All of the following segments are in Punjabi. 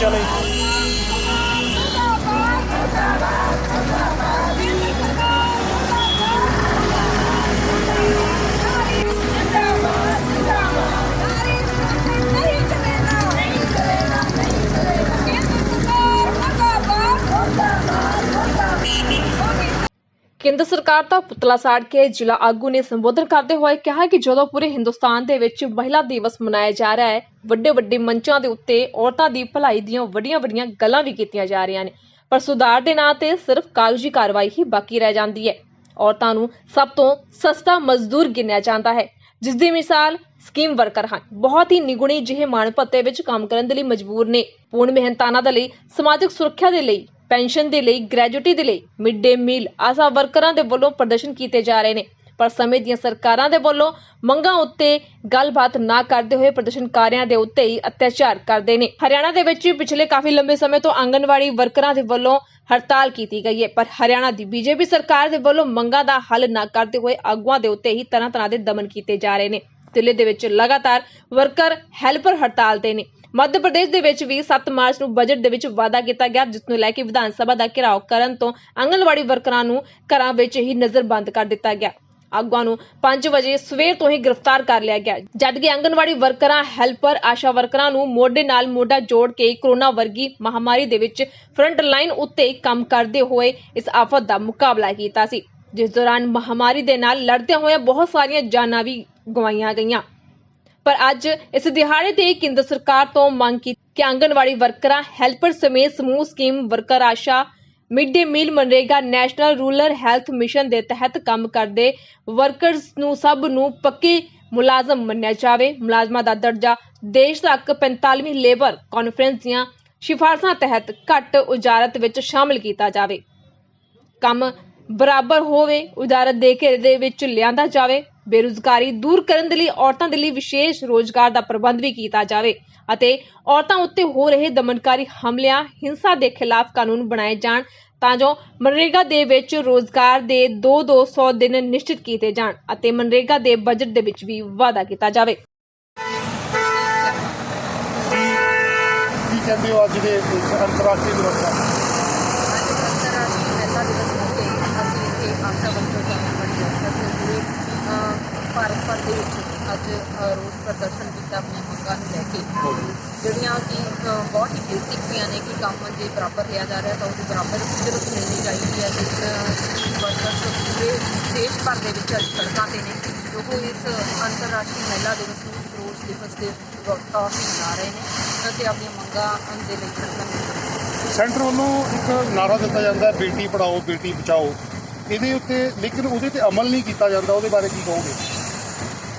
ਬੱਚਿਆਂ ਕੇਂਦਰ ਸਰਕਾਰ ਦਾ ਪੁਤਲਾ ਸਾੜ ਕੇ ਜ਼ਿਲ੍ਹਾ ਆਗੂ ਨੇ ਸੰਬੋਧਨ ਕਰਦੇ ਹੋਏ ਕਿਹਾ ਕਿ ਜਦੋਂ ਪੂਰੇ ਹਿੰਦੁਸਤਾਨ ਦੇ ਵਿੱਚ ਮਹਿਲਾ ਦਿਵਸ ਮਨਾਇਆ ਜਾ ਰਿਹਾ ਹੈ ਵੱਡੇ ਵੱਡੇ ਮੰਚਾਂ ਦੇ ਉੱਤੇ ਔਰਤਾਂ ਦੀ ਭਲਾਈ ਦੀਆਂ ਵੱਡੀਆਂ ਵੱਡੀਆਂ ਗੱਲਾਂ ਵੀ ਕੀਤੀਆਂ ਜਾ ਰਹੀਆਂ ਨੇ। ਪਰ ਸੁਧਾਰ ਦੇ ਨਾਂ ਤੇ ਸਿਰਫ ਕਾਗਜ਼ੀ ਕਾਰਵਾਈ ਹੀ ਬਾਕੀ ਰਹਿ ਜਾਂਦੀ ਹੈ। ਔਰਤਾਂ ਨੂੰ ਸਭ ਤੋਂ ਸਸਤਾ ਮਜ਼ਦੂਰ ਗਿਣਿਆ ਜਾਂਦਾ ਹੈ, ਜਿਸ ਦੀ ਮਿਸਾਲ ਸਕੀਮ ਵਰਕਰ ਹਨ। ਬਹੁਤ ਹੀ ਨਿਗੁਣੀ ਜਿਹੇ ਮਾਣ ਭੱਤੇ ਵਿੱਚ ਕੰਮ ਕਰਨ ਦੇ ਲਈ ਮਜਬੂਰ ਨੇ। ਪੂਰਨ ਮਿਹਨਤਾਨਾ ਦੇ ਲਈ, ਸਮਾਜਿਕ ਸੁਰੱਖਿਆ ਦੇ ਲਈ ਪੈਨਸ਼ਨ ਦੇ ਲਈ ਗ੍ਰੈਜੂਟੀ ਦੇ ਲਈ ਮਿਡ ਡੇ ਮੀਲ ਆਸਾ ਵਰਕਰਾਂ ਦੇ ਵੱਲੋਂ ਪ੍ਰਦਰਸ਼ਨ ਕੀਤੇ ਜਾ ਰਹੇ ਨੇ। ਪਰ ਸਮੇਂ ਦੀਆਂ ਸਰਕਾਰਾਂ ਦੇ ਵੱਲੋਂ ਮੰਗਾਂ ਉੱਤੇ ਗੱਲਬਾਤ ਨਾ ਕਰਦੇ ਹੋਏ ਪ੍ਰਦਰਸ਼ਨਕਾਰੀਆਂ ਦੇ ਉੱਤੇ ਹੀ ਅਤਿਆਚਾਰ ਕਰਦੇ ਨੇ। ਹਰਿਆਣਾ ਦੇ ਵਿੱਚ ਪਿਛਲੇ ਕਾਫੀ ਲੰਬੇ ਸਮੇਂ ਤੋਂ ਆਂਗਨਵਾੜੀ ਵਰਕਰਾਂ ਦੇ ਵੱਲੋਂ ਹੜਤਾਲ ਕੀਤੀ ਗਈ ਹੈ। ਪਰ ਹਰਿਆਣਾ ਦੀ ਬੀਜੇਪੀ ਸਰਕਾਰ ਦੇ ਵੱਲੋਂ ਮੰਗਾਂ ਦਾ ਹੱਲ ਨਾ ਕਰਦੇ ਹੋਏ ਆਗੂਆਂ ਦੇ ਉੱਤੇ ਹੀ ਤਰ੍ਹਾਂ ਤਰ੍ਹਾਂ ਦੇ ਦਮਨ ਕੀਤੇ ਜਾ ਰਹੇ ਨੇ। ਦਿੱਲੀ ਦੇ ਵਿੱਚ ਲਗਾਤਾਰ ਵਰਕਰ ਹੈਲਪਰ ਹੜਤਾਲ ਤੇ ਨੇ। ਮੱਧ ਪ੍ਰਦੇਸ਼ ਦੇ ਵਿੱਚ ਵੀ 7 ਮਾਰਚ ਨੂੰ ਬਜਟ ਦੇ ਵਿੱਚ ਵਾਅਦਾ ਕੀਤਾ ਗਿਆ, ਜਿਸ ਨੂੰ ਲੈ ਕੇ ਵਿਧਾਨ ਸਭਾ ਦਾ ਘਿਰਾਓ ਕਰਨ ਤੋਂ ਆਂਗਨਵਾੜੀ ਵਰਕਰਾਂ ਨੂੰ ਘਰਾਂ ਵਿੱਚ ਹੀ ਨਜ਼ਰਬੰਦ ਕਰ ਦਿੱਤਾ ਗਿਆ। ਆਗੂਆਂ ਨੂੰ 5 ਵਜੇ ਸਵੇਰ ਤੋਂ ਹੀ ਗ੍ਰਿਫਤਾਰ ਕਰ ਲਿਆ ਗਿਆ। ਜਦਕਿ ਆਂਗਣਵਾੜੀ ਵਰਕਰਾਂ, ਹੈਲਪਰ, ਆਸ਼ਾ ਵਰਕਰਾਂ ਨੂੰ ਮੋਢੇ ਨਾਲ ਮੋਢਾ ਜੋੜ ਕੇ ਕਰੋਨਾ ਵਰਗੀ ਮਹਾਮਾਰੀ ਦੇ ਵਿੱਚ ਫਰੰਟ ਲਾਈਨ ਉੱਤੇ ਕੰਮ ਕਰਦੇ ਹੋਏ ਇਸ ਆਫਤ ਦਾ ਮੁਕਾਬਲਾ ਕੀਤਾ ਸੀ, ਜਿਸ ਦੌਰਾਨ ਮਹਾਮਾਰੀ ਦੇ ਨਾਲ ਲੜਦੇ ਹੋਏ ਬਹੁਤ ਸਾਰੀਆਂ ਜਾਨਾਂ ਵੀ ਗਵਾਈਆਂ ਗਈਆਂ। ਪਰ ਅੱਜ ਇਸ ਦਿਹਾੜੇ ਤੇ ਕੇਂਦਰ ਸਰਕਾਰ ਤੋਂ ਮੰਗ ਕੀਤੀ ਕਿ ਆਂਗਨਵਾੜੀ ਵਰਕਰਾਂ, ਹੈਲਪਰ ਸਮੇਤ ਸਮੂਹ scheme worker Asha, mid day meal MNREGA national rural health mission ਦੇ ਤਹਿਤ ਕੰਮ ਕਰਦੇ ਵਰਕਰਸ ਨੂੰ ਸਭ ਨੂੰ ਪੱਕੇ ਮੁਲਾਜ਼ਮ ਮੰਨਿਆ ਜਾਵੇ। ਮੁਲਾਜ਼ਮਾਂ ਦਾ ਦਰਜਾ ਦੇਸ਼ ਤੱਕ 45ਵੀਂ ਲੇਬਰ ਕਾਨਫਰੰਸ ਦੀਆਂ ਸਿਫਾਰਸ਼ਾਂ ਤਹਿਤ ਘੱਟ ਉਜਾਰਤ ਵਿੱਚ ਸ਼ਾਮਲ ਕੀਤਾ ਜਾਵੇ। ਕੰਮ ਬਰਾਬਰ ਹੋਵੇ, ਉਜਾਰਤ ਦੇ ਘੇਰੇ ਦੇ ਵਿੱਚ ਲਿਆਂਦਾ ਜਾਵੇ। ਬੇਰੁਜ਼ਗਾਰੀ ਦੂਰ ਕਰਨ ਦੇ ਲਈ ਔਰਤਾਂ ਦੇ ਲਈ ਵਿਸ਼ੇਸ਼ ਰੋਜ਼ਗਾਰ ਦਾ ਪ੍ਰਬੰਧ ਵੀ ਕੀਤਾ ਜਾਵੇ ਅਤੇ ਔਰਤਾਂ ਉੱਤੇ ਹੋ ਰਹੇ ਦਮਨਕਾਰੀ ਹਮਲਿਆਂ ਹਿੰਸਾ ਦੇ ਖਿਲਾਫ ਕਾਨੂੰਨ ਬਣਾਏ ਜਾਣ ਤਾਂ ਜੋ ਮਨਰੇਗਾ ਦੇ ਵਿੱਚ ਰੋਜ਼ਗਾਰ ਦੇ 2-200 ਦਿਨ ਨਿਸ਼ਚਿਤ ਕੀਤੇ ਜਾਣ ਅਤੇ ਮਨਰੇਗਾ ਦੇ ਬਜਟ ਦੇ ਵਿੱਚ ਵੀ ਵਾਅਦਾ ਕੀਤਾ ਜਾਵੇ। ਕੀ ਕਹਿੰਦੇ ਹੋ ਅੱਜ ਦੇ ਇਸ ਅੰਤਰਰਾਸ਼ਟਰੀ ਦਿਵਸ ਦਾ? ਅੰਤਰਰਾਸ਼ਟਰੀ ਮਹਿਲਾ ਦਿਵਸ ਮੌਕੇ ਅਸੀਂ ਇੱਥੇ ਆਸ਼ਾ ਵਰਕਰ ਦਾ ਬੜੀ ਅੱਛਾ ਪੂਰੇ ਅ, ਭਾਰਤ ਭਰ ਦੇ ਵਿੱਚ ਅੱਜ ਰੋਸ ਪ੍ਰਦਰਸ਼ਨ ਕੀਤਾ ਆਪਣੀਆਂ ਮੰਗਾਂ ਨੂੰ ਲੈ ਕੇ। ਜਿਹੜੀਆਂ ਕਿ ਬਹੁਤ ਹੀ ਬੇਸਿਕ ਵੀ ਨੇ ਕਿ ਕੰਮ ਜੇ ਬਰਾਬਰ ਲਿਆ ਜਾ ਰਿਹਾ ਤਾਂ ਉਹਦੀ ਬਰਾਬਰ ਜ਼ਰੂਰਤ ਮਿਲਣੀ ਚਾਹੀਦੀ ਹੈ ਤੇ ਵਰਕਰਸ ਪੂਰੇ ਦੇਸ਼ ਭਰ ਦੇ ਵਿੱਚ ਅੱਜ ਸੜਕਾਂ ਤੇ ਨੇ ਜੋ ਕਿ ਇਸ ਅੰਤਰਰਾਸ਼ਟਰੀ ਮਹਿਲਾ ਦਿਵਸ ਨੂੰ ਰੋਸ ਦਿਵਸ ਦੇ ਤੌਰ ਤੇ ਮਨਾ ਰਹੇ ਨੇ ਅਤੇ ਆਪਣੀਆਂ ਮੰਗਾਂ ਦੇ ਲਈ ਸੈਂਟਰ ਵੱਲੋਂ ਇੱਕ ਨਾਰਾ ਦਿੱਤਾ ਜਾਂਦਾ ਬੇਟੀ ਪੜਾਓ ਬੇਟੀ ਬਚਾਓ। ਇਹਦੇ ਉੱਤੇ, ਲੇਕਿਨ ਉਹਦੇ ਤੇ ਅਮਲ ਨਹੀਂ ਕੀਤਾ ਜਾਂਦਾ, ਉਹਦੇ ਬਾਰੇ ਕੀ ਕਹੋਗੇ?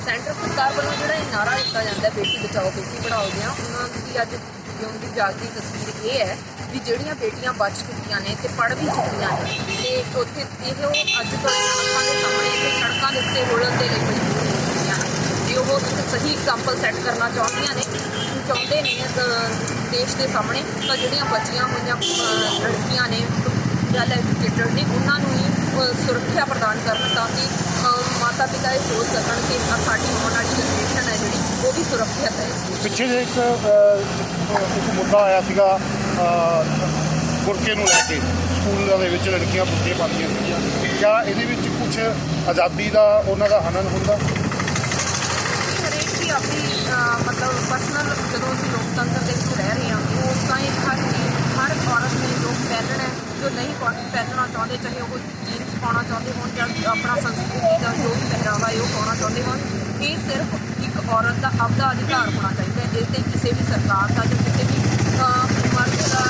ਸੈਂਟਰ ਸਰਕਾਰ ਵੱਲੋਂ ਜਿਹੜਾ ਇਹ ਨਾਰਾ ਦਿੱਤਾ ਜਾਂਦਾ ਬੇਟੀ ਬਚਾਓ, ਬੇਟੀ ਪੜਾਓ ਦੀਆਂ, ਉਹਨਾਂ ਦੀ ਅੱਜ ਜਿਉਂ ਦੀ ਜਾਗਦੀ ਤਸਵੀਰ ਇਹ ਹੈ ਵੀ ਜਿਹੜੀਆਂ ਬੇਟੀਆਂ ਬਚ ਚੁੱਕੀਆਂ ਨੇ ਤੇ ਪੜ੍ਹ ਵੀ ਚੁੱਕੀਆਂ ਨੇ, ਤੇ ਉੱਥੇ ਇਹ ਉਹ ਅੱਜ ਤੋਂ ਅੱਖਾਂ ਦੇ ਸਾਹਮਣੇ ਇੱਥੇ ਸੜਕਾਂ ਦੇ ਉੱਤੇ ਰੋਲਣ ਦੇ ਲਈ ਮਜਬੂਰ ਹੋ ਚੁੱਕੀਆਂ ਜੇ ਉਹ ਇੱਕ ਸਹੀ ਐਗਜ਼ਾਮਪਲ ਸੈੱਟ ਕਰਨਾ ਚਾਹੁੰਦੀਆਂ ਨੇ ਚਾਹੁੰਦੇ ਨੇ ਦੇਸ਼ ਦੇ ਸਾਹਮਣੇ, ਤਾਂ ਜਿਹੜੀਆਂ ਬਚੀਆਂ ਹੋਈਆਂ ਲੜਕੀਆਂ ਨੇ ਵੈਲ ਐਜੂਕੇਟਡ ਨੇ ਉਹਨਾਂ ਨੂੰ ਹੀ ਅ, ਸੁਰੱਖਿਆ ਪ੍ਰਦਾਨ ਕਰਨ ਤਾਂ ਕਿ ਮਾਤਾ ਪਿਤਾ ਇਹ ਸੋਚ ਸਕਣ ਕਿ ਸਾਡੀ ਆਉਣ ਵਾਲੀ ਜਨਰੇਸ਼ਨ ਹੈ ਜਿਹੜੀ ਉਹ ਵੀ ਸੁਰੱਖਿਅਤ ਹੈ। ਪਿੱਛੇ ਜੇ ਇੱਕ ਅਹ, ਇੱਕ ਮੁੱਦਾ ਆਇਆ ਸੀਗਾ ਅਹ, ਬੁਰਕੇ ਨੂੰ ਲੈ ਕੇ ਸਕੂਲਾਂ ਦੇ ਵਿੱਚ ਲੜਕੀਆਂ ਬੁਰਕੇ ਪਾਉਂਦੀਆਂ ਸੀਗੀਆਂ। ਕਿਆ ਇਹਦੇ ਵਿੱਚ ਕੁਝ ਆਜ਼ਾਦੀ ਦਾ ਉਹਨਾਂ ਦਾ ਹਨਨ ਹੁੰਦਾ? ਹਰੇਕ ਦੀ ਆਪਣੀ ਅਹ, ਮਤਲਬ ਪਰਸਨਲ ਜਦੋਂ ਅਸੀਂ ਲੋਕਤੰਤਰ ਦੇ ਵਿੱਚ ਰਹਿ ਰਹੇ ਹਾਂ ਉਹ ਤਾਂ ਇਹ ਹਰ ਚੀਜ਼ ਹਰ ਔਰਤ ਨੇ ਜੋ ਪਹਿਨਣਾ ਹੈ ਪਾ- ਪਹਿਨਣਾ ਚਾਹੁੰਦੇ ਚਾਹੇ ਉਹ ਜੀਨਸ ਪਾਉਣਾ ਚਾਹੁੰਦੇ ਹੋਣ ਜਾਂ ਆਪਣਾ ਸੰਸਕ੍ਰਿਤੀ ਦਾ ਜੋ ਵੀ ਪਹਿਰਾਵਾ ਹੈ ਉਹ ਪਾਉਣਾ ਚਾਹੁੰਦੇ ਹੋਣ। ਇਹ ਸਿਰਫ ਇੱਕ ਔਰਤ ਦਾ ਆਪਦਾ ਅਧਿਕਾਰ ਹੋਣਾ ਚਾਹੀਦਾ ਹੈ ਇਹ ਤੇ ਕਿਸੇ ਵੀ ਸਰਕਾਰ ਦਾ ਜਾਂ ਕਿਸੇ ਵੀ ਮਰਦ ਦਾ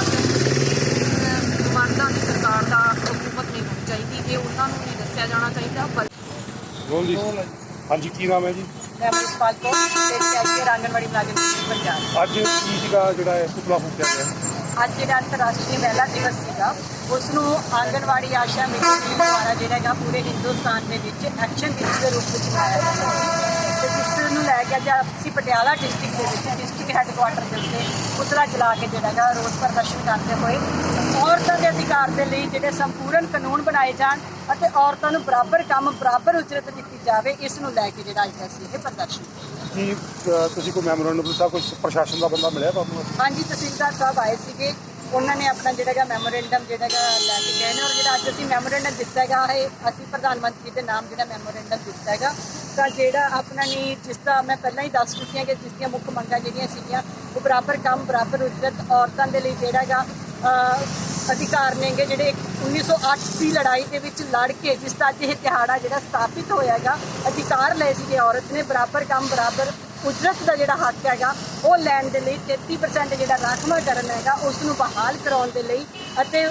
ਮਰਦਾਂ ਦੀ ਸਰਕਾਰ ਦਾ ਹਕੂਮਤ ਨਹੀਂ ਹੋਣੀ ਚਾਹੀਦੀ। ਇਹ ਉਹਨਾਂ ਨੂੰ ਨਹੀਂ ਦੱਸਿਆ ਜਾਣਾ ਚਾਹੀਦਾ ਰੋਲ ਜੀ ਹਾਂਜੀ ਕੀ ਨਾਮ ਹੈ ਜੀ? ਮੈਂ ਅਮਰਿਤਪਾਲ ਕੌਰ ਤੇ ਕੈਰੀਅਰ ਆਂਗਨਵਾੜੀ ਮੁਲਾਜ਼ਮ ਪੰਜਾਬ। ਅੱਜ ਕੀ ਸੀਗਾ ਜਿਹੜਾ ਇਹ ਪੁਤਲਾ ਫੂਕਿਆ ਗਿਆ ਅੱਜ ਜਿਹੜਾ ਅੰਤਰਰਾਸ਼ਟਰੀ ਮਹਿਲਾ ਦਿਵਸ ਸੀਗਾ ਉਸ ਨੂੰ ਆਂਗਨਵਾੜੀ ਆਸ਼ਾ ਮਿਸ਼ਨ ਦੁਆਰਾ ਜਿਹੜਾ ਹੈਗਾ ਪੂਰੇ ਹਿੰਦੁਸਤਾਨ ਦੇ ਵਿੱਚ ਐਕਸ਼ਨ ਵੀਕ ਦੇ ਰੂਪ ਵਿੱਚ ਮਨਾਇਆ ਜਾਂਦਾ ਹੈ ਤੇ ਜਿਸ ਨੂੰ ਲੈ ਕੇ ਅੱਜ ਅਸੀਂ ਪਟਿਆਲਾ ਡਿਸਟ੍ਰਿਕਟ ਦੇ ਵਿੱਚ ਡਿਸਟ੍ਰਿਕਟ ਹੈੱਡਕੁਆਟਰ ਦੇ ਉੱਤੇ ਪੁਤਲਾ ਜਲਾ ਕੇ ਜਿਹੜਾ ਹੈਗਾ ਰੋਸ ਪ੍ਰਦਰਸ਼ਨ ਕਰਦੇ ਹੋਏ ਔਰਤਾਂ ਦੇ ਅਧਿਕਾਰ ਦੇ ਲਈ ਜਿਹੜੇ ਸੰਪੂਰਨ ਕਾਨੂੰਨ ਬਣਾਏ ਜਾਣ ਅਤੇ ਔਰਤਾਂ ਨੂੰ ਬਰਾਬਰ ਕੰਮ ਬਰਾਬਰ ਉਜਰਤ ਦਿੱਤੀ ਜਾਵੇ, ਇਸ ਨੂੰ ਲੈ ਕੇ ਜਿਹੜਾ ਅੱਜ ਅਸੀਂ ਇਹ ਪ੍ਰਦਰਸ਼ਨ ਕੀ ਅ, ਤੁਸੀਂ ਕੋਈ ਮੈਮੋਰੈਂਡਮ ਦਿੱਤਾ ਕੋਈ ਪ੍ਰਸ਼ਾਸਨ ਦਾ ਬੰਦਾ ਮਿਲਿਆ ਤੁਹਾਨੂੰ? ਹਾਂਜੀ ਤਹਿਸੀਲਦਾਰ ਸਾਹਿਬ ਆਏ ਸੀਗੇ। ਉਹਨਾਂ ਨੇ ਆਪਣਾ ਜਿਹੜਾ ਹੈਗਾ ਮੈਮੋਰੈਂਡਮ ਜਿਹੜਾ ਹੈਗਾ ਲੈ ਕੇ ਗਏ ਨੇ ਔਰ ਜਿਹੜਾ ਅੱਜ ਅਸੀਂ ਮੈਮੋਰੈਂਡਮ ਦਿੱਤਾ ਹੈਗਾ ਇਹ ਅਸੀਂ ਪ੍ਰਧਾਨ ਮੰਤਰੀ ਦੇ ਨਾਮ ਜਿਹੜਾ ਮੈਮੋਰੈਂਡਮ ਦਿੱਤਾ ਹੈਗਾ। ਤਾਂ ਜਿਹੜਾ ਆਪਣਾ ਨਹੀਂ ਜਿਸ ਦਾ ਮੈਂ ਪਹਿਲਾਂ ਹੀ ਦੱਸ ਚੁੱਕੀ ਹਾਂ ਕਿ ਜਿਸ ਦੀਆਂ ਮੁੱਖ ਮੰਗਾਂ ਜਿਹੜੀਆਂ ਸੀਗੀਆਂ ਉਹ ਬਰਾਬਰ ਕੰਮ ਬਰਾਬਰ ਉਜਰਤ ਔਰਤਾਂ ਦੇ ਲਈ ਜਿਹੜਾ ਹੈਗਾ ਅਹ, ਅਧਿਕਾਰ ਨੇਗੇ ਜਿਹੜੇ 1908 ਦੀ ਲੜਾਈ ਦੇ ਵਿੱਚ ਲੜ ਕੇ ਜਿਸ ਦਾ ਅੱਜ ਇਹ ਦਿਹਾੜਾ ਜਿਹੜਾ ਸਥਾਪਿਤ ਹੋਇਆ ਹੈਗਾ, ਅਧਿਕਾਰ ਲਏ ਸੀਗੇ ਔਰਤ ਨੇ, ਬਰਾਬਰ ਕੰਮ, ਬਰਾਬਰ ਉਜਰਤ ਦਾ ਜਿਹੜਾ ਹੱਕ ਹੈਗਾ, ਉਹ ਲੈਣ ਦੇ ਲਈ 33% ਜਿਹੜਾ ਰਾਖਵਾਂਕਰਨ ਹੈਗਾ ਉਸ ਨੂੰ ਬਹਾਲ ਕਰਾਉਣ ਦੇ ਲਈ ਅਤੇ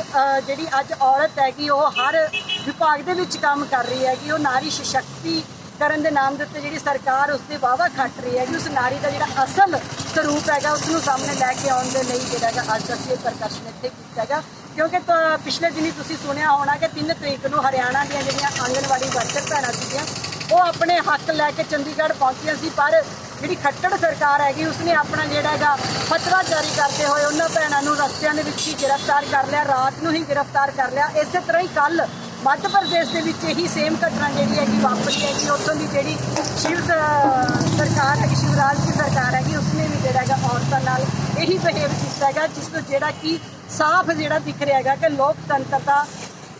ਜਿਹੜੀ ਅੱਜ ਔਰਤ ਹੈਗੀ, ਉਹ ਹਰ ਵਿਭਾਗ ਦੇ ਵਿੱਚ ਕੰਮ ਕਰ ਰਹੀ ਹੈਗੀ, ਉਹ ਨਾਰੀ ਸਸ਼ਕਤੀ ਕਰਨ ਦੇ ਨਾਮ ਦੇ ਉੱਤੇ ਜਿਹੜੀ ਸਰਕਾਰ ਉਸ ਤੇ ਵਾਵਾ ਖੱਟ ਰਹੀ ਹੈਗੀ, ਉਸ ਨਾਰੀ ਦਾ ਜਿਹੜਾ ਅਸਲ ਸਰੂਪ ਹੈਗਾ ਉਸ ਨੂੰ ਸਾਹਮਣੇ ਲੈ ਕੇ ਆਉਣ ਦੇ ਲਈ ਜਿਹੜਾ ਹੈਗਾ, ਅੱਜ ਅਸੀਂ ਇਹ ਪ੍ਰਦਰਸ਼ਨ ਇੱਥੇ ਕੀਤਾ ਹੈਗਾ। ਕਿਉਂਕਿ ਤ- ਪਿਛਲੇ ਦਿਨੀ ਤੁਸੀਂ ਸੁਣਿਆ ਹੋਣਾ ਕਿ 3 ਤਰੀਕ ਨੂੰ ਹਰਿਆਣਾ ਦੀਆਂ ਜਿਹੜੀਆਂ ਆਂਗਣਵਾੜੀ ਵਰਕਰ ਭੈਣਾਂ ਸੀਗੀਆਂ, ਉਹ ਆਪਣੇ ਹੱਕ ਲੈ ਕੇ ਚੰਡੀਗੜ੍ਹ ਪਹੁੰਚੀਆਂ ਸੀ, ਪਰ ਜਿਹੜੀ ਖੱਟੜ ਸਰਕਾਰ ਹੈਗੀ, ਉਸਨੇ ਆਪਣਾ ਜਿਹੜਾ ਹੈਗਾ ਫਤਵਾ ਜਾਰੀ ਕਰਦੇ ਹੋਏ ਉਹਨਾਂ ਭੈਣਾਂ ਨੂੰ ਰਸਤਿਆਂ ਦੇ ਵਿੱਚ ਹੀ ਗ੍ਰਿਫਤਾਰ ਕਰ ਲਿਆ, ਰਾਤ ਨੂੰ ਹੀ ਗ੍ਰਿਫਤਾਰ ਕਰ ਲਿਆ। ਇਸੇ ਤਰ੍ਹਾਂ ਹੀ ਕੱਲ ਮੱਧ ਪ੍ਰਦੇਸ਼ ਦੇ ਵਿੱਚ ਇਹੀ ਸੇਮ ਘਟਨਾ ਜਿਹੜੀ ਹੈਗੀ ਵਾਪਰੀ ਹੈਗੀ, ਉੱਥੋਂ ਦੀ ਜਿਹੜੀ ਸ਼ਿਵ ਸ- ਸਰਕਾਰ ਹੈਗੀ, ਸ਼ਿਵਰਾਜ ਦੀ ਸਰਕਾਰ ਹੈਗੀ, ਉਸਨੇ ਵੀ ਜਿਹੜਾ ਹੈਗਾ ਔਰਤਾਂ ਨਾਲ ਇਹੀ ਬਿਹੇਵ ਕੀਤਾ ਹੈਗਾ, ਜਿਸ ਤੋਂ ਜਿਹੜਾ ਕਿ ਸਾਫ਼ ਜਿਹੜਾ ਦਿਖ ਰਿਹਾ ਹੈਗਾ ਕਿ ਲੋਕਤੰਤਰ ਦਾ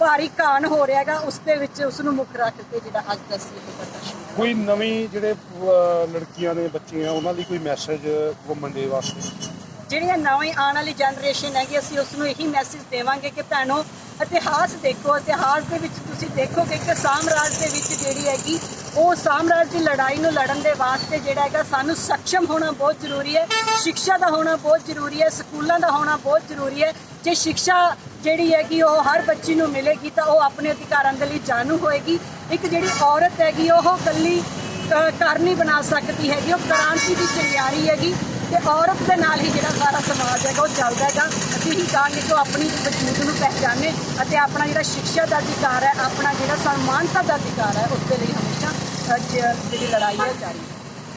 ਭਾਰੀ ਘਾਣ ਹੋ ਰਿਹਾ ਹੈਗਾ ਉਸ ਦੇ ਵਿੱਚ ਉਸ ਨੂੰ ਮੁੱਖ ਰੱਖ ਕੇ ਜਿਹੜਾ ਅੱਜ ਦਾ ਸੀ ਪ੍ਰਦਰਸ਼ਨ। ਕੋਈ ਨਵੀਂ ਜਿਹੜੇ ਲੜਕੀਆਂ ਨੇ ਬੱਚੀਆਂ ਉਹਨਾਂ ਲਈ ਕੋਈ ਮੈਸੇਜ ਵੁਮਨ ਡੇ ਵਾਸਤੇ ਜਿਹੜੀਆਂ ਨਵੀਂ ਆਉਣ ਵਾਲੀ ਜਨਰੇਸ਼ਨ ਹੈਗੀ ਅਸੀਂ ਉਸ ਨੂੰ ਇਹੀ ਮੈਸੇਜ ਦੇਵਾਂਗੇ ਕਿ ਭੈਣੋ ਇਤਿਹਾਸ ਦੇਖੋ ਇਤਿਹਾਸ ਦੇ ਵਿੱਚ ਤੁਸੀਂ ਦੇਖੋਗੇ ਕਿ ਸਾਮਰਾਜ ਦੇ ਵਿੱਚ ਜਿਹੜੀ ਹੈਗੀ ਉਹ ਸਾਮਰਾਜ ਦੀ ਲੜਾਈ ਨੂੰ ਲੜਨ ਦੇ ਵਾਸਤੇ ਜਿਹੜਾ ਹੈਗਾ ਸਾਨੂੰ ਸક્ષਮ ਹੋਣਾ ਬਹੁਤ ਜ਼ਰੂਰੀ ਹੈ ਸਿੱਖਿਆ ਦਾ ਹੋਣਾ ਬਹੁਤ ਜ਼ਰੂਰੀ ਹੈ, ਸਕੂਲਾਂ ਦਾ ਹੋਣਾ ਬਹੁਤ ਜ਼ਰੂਰੀ ਹੈ। ਜੇ ਸਿੱਖਿਆ ਜਿਹੜੀ ਹੈਗੀ ਉਹ ਹਰ ਬੱਚੀ ਨੂੰ ਮਿਲੇਗੀ ਤਾਂ ਉਹ ਆਪਣੇ ਅਧਿਕਾਰਾਂ ਦੇ ਲਈ ਜਾਣੂ ਹੋਏਗੀ। ਇੱਕ ਜਿਹੜੀ ਔਰਤ ਹੈਗੀ ਉਹ ਇਕੱਲੀ ਘਰ ਨਹੀਂ ਬਣਾ ਸਕਦੀ ਹੈਗੀ, ਉਹ ਕ੍ਰਾਂਤੀ ਦੀ ਚਿੰਗਾਰੀ ਹੈਗੀ ਤੇ ਔਰਤ ਦੇ ਨਾਲ ਹੀ ਜਿਹੜਾ ਸਾਰਾ ਸਮਾਜ ਹੈਗਾ ਉਹ ਚੱਲਦਾ ਹੈਗਾ। ਅਸੀਂ ਹੀ ਕਹਾਂਗੇ ਕਿ ਉਹ ਆਪਣੀ ਵਜੂਦ ਨੂੰ ਪਹਿਚਾਨੇ ਅਤੇ ਆਪਣਾ ਜਿਹੜਾ ਸਿੱਖਿਆ ਦਾ ਅਧਿਕਾਰ ਹੈ, ਆਪਣਾ ਜਿਹੜਾ ਸਨਮਾਨਤਾ ਦਾ ਅਧਿਕਾਰ ਹੈ, ਉਸ ਦੇ ਲਈ ਹਮੇਸ਼ਾ ਜਿਹੜੀ ਲੜਾਈ ਹੈ ਉਹ ਜਾਰੀ